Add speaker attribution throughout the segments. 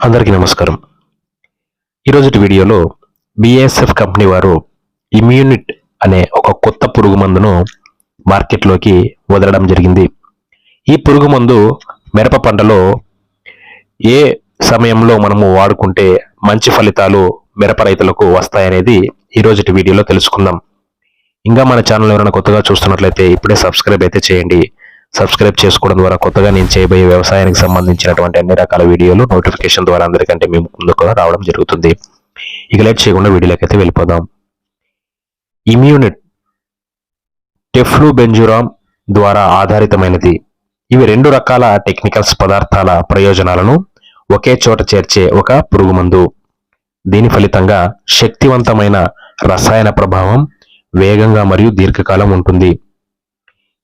Speaker 1: అందరికీ నమస్కారం. ఈరోజు వీడియోలో బిఎస్ఎఫ్ కంపెనీ వారు ఇమ్యూనిట్ అనే ఒక కొత్త పురుగు మందును మార్కెట్లోకి వదలడం జరిగింది. ఈ పురుగు మందు మిరప పంటలో ఏ సమయంలో మనము వాడుకుంటే మంచి ఫలితాలు మిరప రైతులకు వస్తాయనేది ఈరోజు వీడియోలో తెలుసుకుందాం. ఇంకా మన ఛానల్ ఎవరైనా కొత్తగా చూస్తున్నట్లయితే ఇప్పుడే సబ్స్క్రైబ్ అయితే చేయండి. సబ్స్క్రైబ్ చేసుకోవడం ద్వారా కొత్తగా నేను చేయబోయే వ్యవసాయానికి సంబంధించినటువంటి అన్ని రకాల వీడియోలు నోటిఫికేషన్ ద్వారా అందరికంటే మీ ముందుకు రావడం జరుగుతుంది. ఇక లేట్ చేయకుండా వీడియోలోకి అయితే వెళ్ళిపోదాం. ఇమ్యూనిట్ టెఫ్లు బెంజురామ్ ద్వారా ఆధారితమైనది. ఇవి రెండు రకాల టెక్నికల్స్ పదార్థాల ప్రయోజనాలను ఒకే చోట చేర్చే ఒక పురుగుమందు. దీని ఫలితంగా శక్తివంతమైన రసాయన ప్రభావం వేగంగా మరియు దీర్ఘకాలం ఉంటుంది.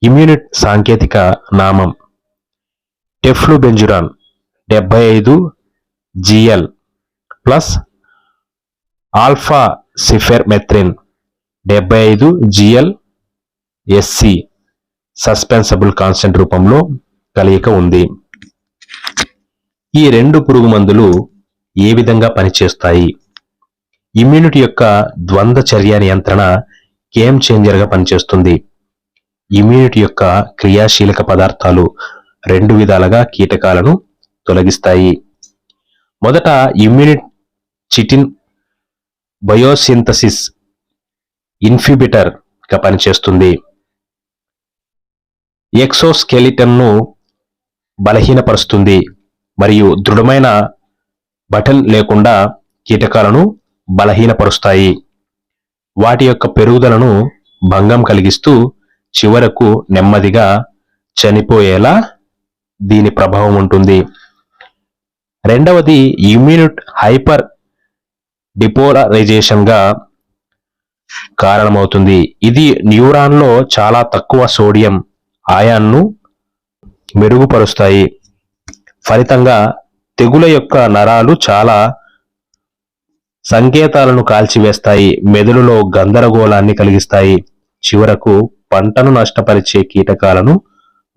Speaker 1: ఇమ్యూనిట్ సాంకేతిక నామం. టెఫ్లుబెంజురాన్ డెబ్బై ఐదు GL plus alpha cypermethrin డెబ్బై ఐదు జిఎల్ ఎస్సి సస్పెన్సబుల్ కాన్స్టెంట్ రూపంలో కలయిక ఉంది. ఈ రెండు పురుగు మందులు ఏ విధంగా పనిచేస్తాయి? ఇమ్యూనిటీ యొక్క ద్వంద్వ చర్య నియంత్రణ గేమ్ చేంజర్గా పనిచేస్తుంది. ఇమ్యూనిటీ యొక్క క్రియాశీలక పదార్థాలు రెండు విధాలుగా కీటకాలను తొలగిస్తాయి. మొదట ఇమ్యూనిట్ చిటిన్ బయోసింథసిస్ ఇన్ఫ్యూబిటర్గా పనిచేస్తుంది. ఎక్సోస్కెలిటన్ను బలహీనపరుస్తుంది మరియు దృఢమైన బటన్ లేకుండా కీటకాలను బలహీనపరుస్తాయి. వాటి యొక్క పెరుగుదలను భంగం కలిగిస్తూ చివరకు నెమ్మదిగా చనిపోయేలా దీని ప్రభావం ఉంటుంది. రెండవది ఇమ్యూనిట్ హైపర్ డిపోలరైజేషన్గా కారణమవుతుంది. ఇది న్యూరాన్లో చాలా తక్కువ సోడియం ఆయాన్ను మెరుగుపరుస్తాయి. ఫలితంగా తెగుల యొక్క నరాలు చాలా సంకేతాలను కాల్చివేస్తాయి. మెదడులో గందరగోళాన్ని కలిగిస్తాయి. చివరకు పంటను నష్టపరిచే కీటకాలను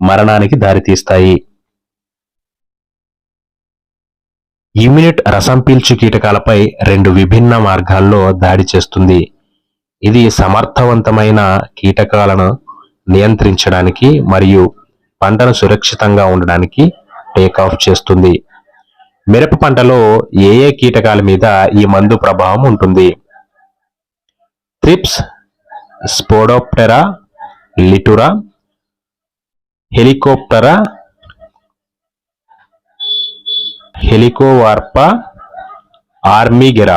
Speaker 1: మరణానికి దారితీస్తాయి. ఇమ్యూనిట్ రసం పీల్చు కీటకాలపై రెండు విభిన్న మార్గాల్లో దాడి చేస్తుంది. ఇది సమర్థవంతమైన కీటకాలను నియంత్రించడానికి మరియు పంటను సురక్షితంగా ఉండడానికి టేక్ ఆఫ్ చేస్తుంది. మిరప పంటలో ఏ ఏ కీటకాల మీద ఈ మందు ప్రభావం ఉంటుంది? త్రిప్స్ స్పోడోప్టెరా లిటురా హెలికోప్టరా హెలికోవార్పా ఆర్మీగెరా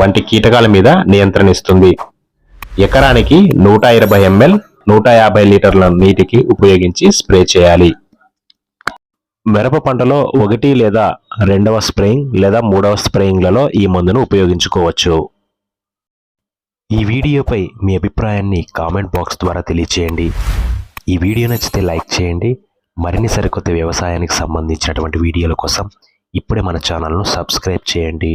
Speaker 1: వంటి కీటకాల మీద నియంత్రణ ఇస్తుంది ఎకరానికి నూట ఇరవై ఎంఎల్ నూట యాభై లీటర్ల నీటికి ఉపయోగించి స్ప్రే చేయాలి. మిరప పంటలో ఒకటి లేదా రెండవ స్ప్రేయింగ్ లేదా మూడవ స్ప్రేయింగ్లలో ఈ మందును ఉపయోగించుకోవచ్చు. ఈ వీడియోపై మీ అభిప్రాయాన్ని కామెంట్ బాక్స్ ద్వారా తెలియచేయండి. ఈ వీడియో నచ్చితే లైక్ చేయండి. మరిన్ని సరికొత్త వ్యవసాయానికి సంబంధించినటువంటి వీడియోల కోసం ఇప్పుడే మన ఛానల్ను సబ్స్క్రైబ్ చేయండి.